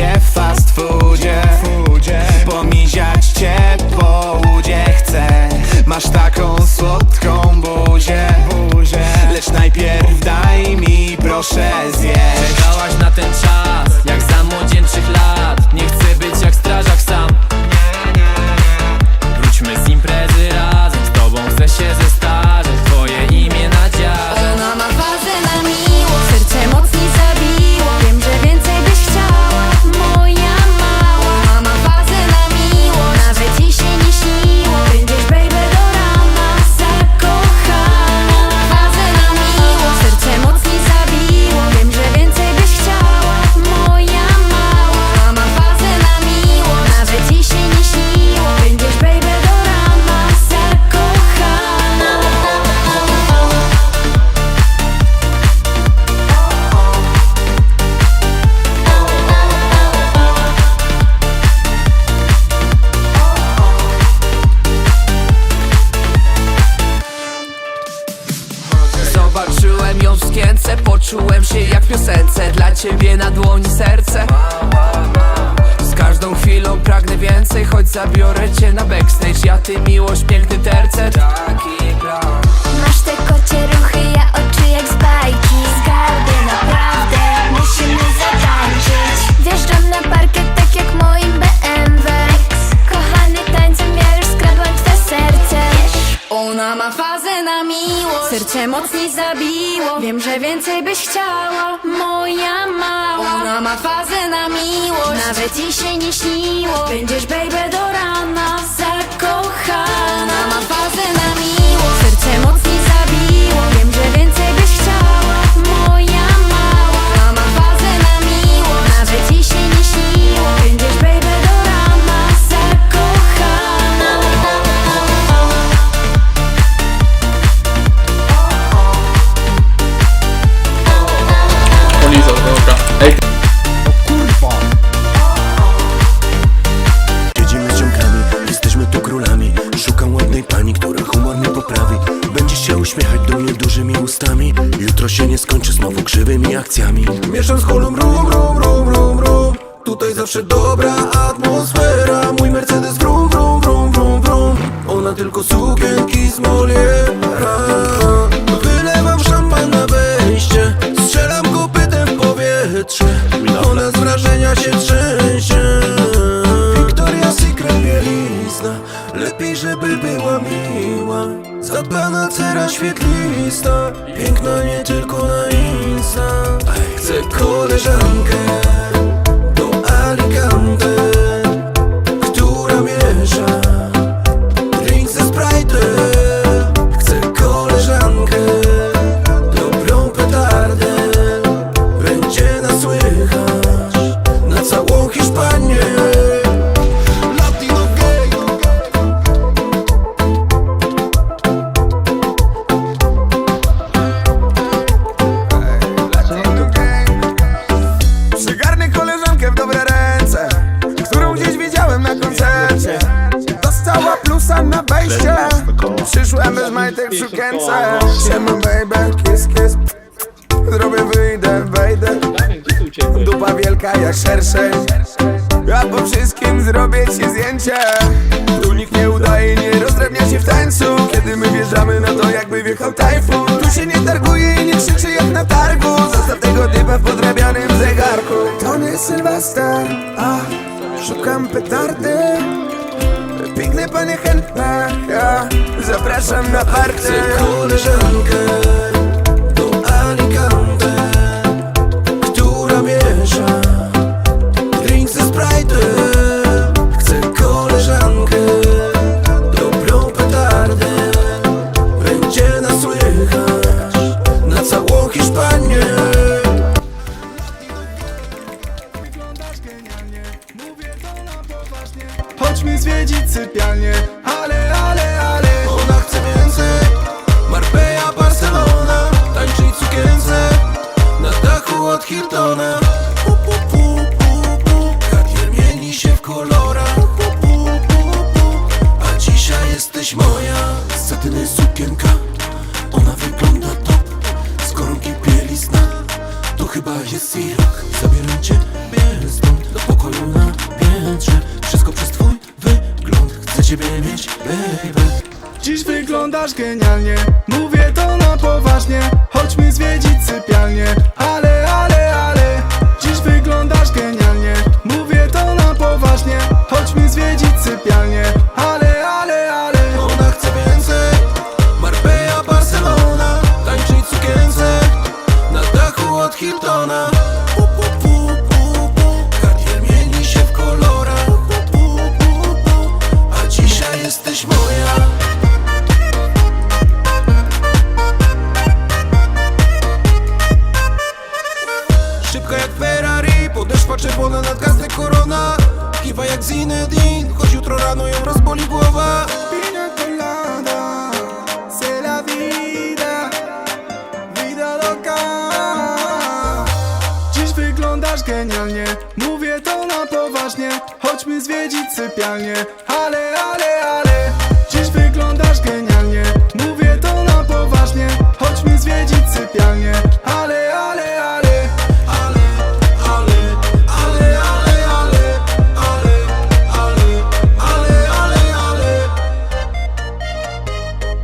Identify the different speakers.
Speaker 1: się w fast foodzie. Pomiziać cię po łudzie chcę Masz taką słodką buzię. Lecz najpierw daj mi proszę zjeść
Speaker 2: w skience, poczułem się jak piosence. Dla ciebie na dłoni serce. Z każdą chwilą pragnę więcej Choć zabiorę cię na backstage. Ja ty miłość, piękny tercet
Speaker 3: na miłość. Serce mocniej zabiło. Wiem, że więcej byś chciała. Moja mała. Ona ma fazę na miłość. Nawet ci się nie śniło. Będziesz baby do rana Zakochana. Ma fazę
Speaker 4: mnie dużymi ustami. Jutro się nie skończy znowu krzywymi akcjami. Mieszam z holą rum, rum, rum, rum, rum Tutaj zawsze dobra atmosfera. Mój Mercedes wrum, wrum, wrum, wrum, wrum Ona tylko sukienki z Moliera. Wylewam szampan na wejście. Strzelam kopytem w powietrze. Ona z wrażenia się trzęsie świetlista Piękna nie tylko na Insta. Chcę koleżankę Na
Speaker 5: wejście. Przyszłem bez majtek w sukience. Siema baby, kiss kiss. Zrobię wyjdę, wejdę. Dupa wielka jak szerszej Ja po wszystkim zrobię ci zdjęcie. Tu nikt nie udaje, nie rozdrabnia się w tańcu. Kiedy my wjeżdżamy na to jakby wjechał tajfun. Tu się nie targuje i nie krzyczy jak na targu. Zostaw tego typa w podrabianym zegarku. To nie Sylwester, a szukam petardy Ja zapraszam na party.
Speaker 4: Chcę koleżankę Moja satyny sukienka. Ona wygląda top Z koronki bielizna. To chyba jest jej rok. Zabieram cię, stąd Do pokoju
Speaker 6: na piętrze. Wszystko przez twój wygląd. Chcę ciebie mieć, baby. Dziś wyglądasz genialnie. Mówię to na poważnie. Chodźmy zwiedzić sypialnię.
Speaker 4: Jesteś moja. Szybka jak Ferrari Podeszwa czerwona, nadgarstek korona. Kiwa jak Zinedine Choć jutro rano ją rozboli głowa
Speaker 6: wyglądasz genialnie. Mówię to na poważnie Chodźmy zwiedzić sypialnię. Ale, ale, ale Dziś wyglądasz genialnie. Mówię to na poważnie Chodźmy zwiedzić sypialnię.